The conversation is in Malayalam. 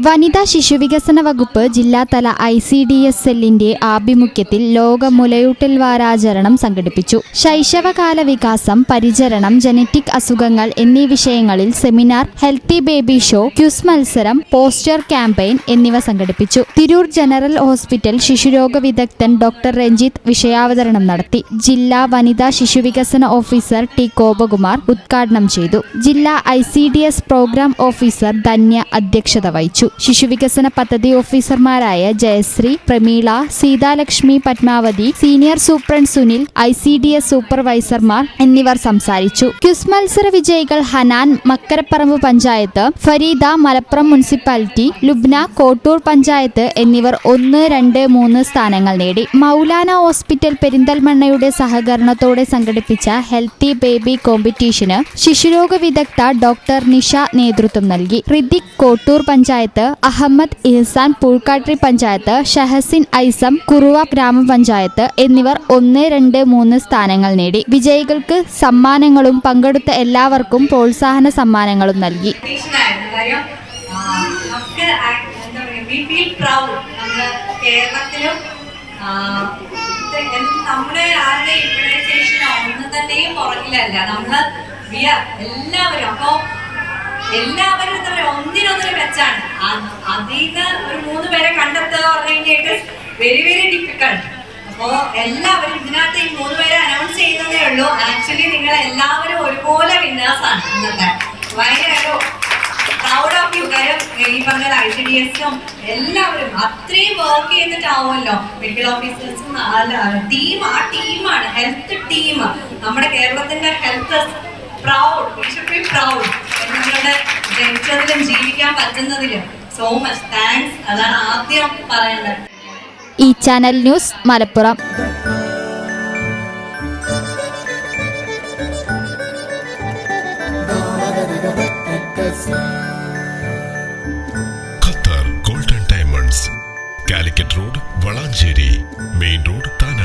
വനിതാ ശിശുവികസന വകുപ്പ് ജില്ലാതല ഐ സി ഡി എസ് സെല്ലിന്റെ ആഭിമുഖ്യത്തിൽ ലോക മുലയൂട്ടൽ വാരാചരണം സംഘടിപ്പിച്ചു. ശൈശവകാല വികാസം പരിചരണം ജനറ്റിക് അസുഖങ്ങൾ എന്നീ വിഷയങ്ങളിൽ seminar healthy baby show quiz മത്സരം പോസ്റ്റർ ക്യാമ്പയിൻ എന്നിവ സംഘടിപ്പിച്ചു. തിരൂർ ജനറൽ ഹോസ്പിറ്റൽ ശിശുരോഗ വിദഗ്ധൻ ഡോക്ടർ രഞ്ജിത്ത് വിഷയാവതരണം നടത്തി. ജില്ലാ വനിതാ ശിശുവികസന ഓഫീസർ ടി. ഗോപകുമാർ ഉദ്ഘാടനം ചെയ്തു. ജില്ലാ ഐ പ്രോഗ്രാം ഓഫീസർ ധന്യ അധ്യക്ഷത വഹിച്ചു. ശിശുവികസന പദ്ധതി ഓഫീസർമാരായ Jayasree Prameela Seethalakshmi Padmavathi senior superintendent Sunil I C D S സൂപ്പർവൈസർമാർ എന്നിവർ സംസാരിച്ചു. ക്യുസ് മത്സര വിജയികൾ ഹനാൻ മക്കരപ്പറമ്പ് പഞ്ചായത്ത് ഫരീദ മലപ്പുറം മുനിസിപ്പാലിറ്റി ലുബ്ന കോട്ടൂർ പഞ്ചായത്ത് എന്നിവർ ഒന്ന് രണ്ട് മൂന്ന് സ്ഥാനങ്ങൾ നേടി. മൗലാന ഹോസ്പിറ്റൽ പെരിന്തൽമണ്ണയുടെ സഹകരണത്തോടെ സംഘടിപ്പിച്ച ഹെൽത്തി ബേബി കോമ്പറ്റീഷന് ശിശുരോഗ വിദഗ്ധ ഡോക്ടർ നിഷ നേതൃത്വം നൽകി. റിദിക് കോട്ടൂർ പഞ്ചായത്ത് അഹമ്മദ് ഇഹ്സാൻ പൂൾക്കാട്രി പഞ്ചായത്ത് ഷഹസിൻ ഐസം കുറുവ ഗ്രാമപഞ്ചായത്ത് എന്നിവർ ഒന്ന് രണ്ട് മൂന്ന് സ്ഥാനങ്ങൾ നേടി. വിജയികൾക്ക് സമ്മാനങ്ങളും പങ്കെടുത്ത എല്ലാവർക്കും പ്രോത്സാഹന സമ്മാനങ്ങളും നൽകി. എല്ലാവരും. അപ്പോ എല്ലാവരും ഒന്നിനൊന്നിനും വെച്ചാണ്. അതിന്ന് ഒരു മൂന്ന് പേരെ കണ്ടെത്തുക പറഞ്ഞു കഴിഞ്ഞിട്ട് വെരി വെരി ഡിഫിക്കൾട്ട് അപ്പോ എല്ലാവരും ഇതിനകത്ത് ഈ മൂന്ന് പേരെ അനൗൺസ് ചെയ്യുന്നതേ ഉള്ളൂ. ആക്ച്വലി നിങ്ങൾ എല്ലാവരും ഒരുപോലെ വിന്നേഴ്സ് ആണ് ഇന്നത്തെ. ഭയങ്കര പ്രൗഡ് ഓഫ് യു കാര്യം ഈ പറഞ്ഞ ഐ സി ഡി എസും എല്ലാവരും അത്രയും വർക്ക് ചെയ്തിട്ടാവുമല്ലോ. മെഡിക്കൽ ഓഫീസേഴ്സും ടീം ആ ടീമാണ് ഹെൽത്ത് ടീം നമ്മുടെ കേരളത്തിന്റെ ഹെൽത്ത് പ്രൗഡ് പ്രൗഡ് നിങ്ങളുടെ ജനിച്ചതിലും ജീവിക്കാൻ പറ്റുന്നതിലും. സോ മച്ച് താങ്ക്സ് അതാണ് ആദ്യം പറയുന്നത് ഈ channel news Malappuram. Qatar golden diamonds. Calicut road Valanchery. Main road Tanalur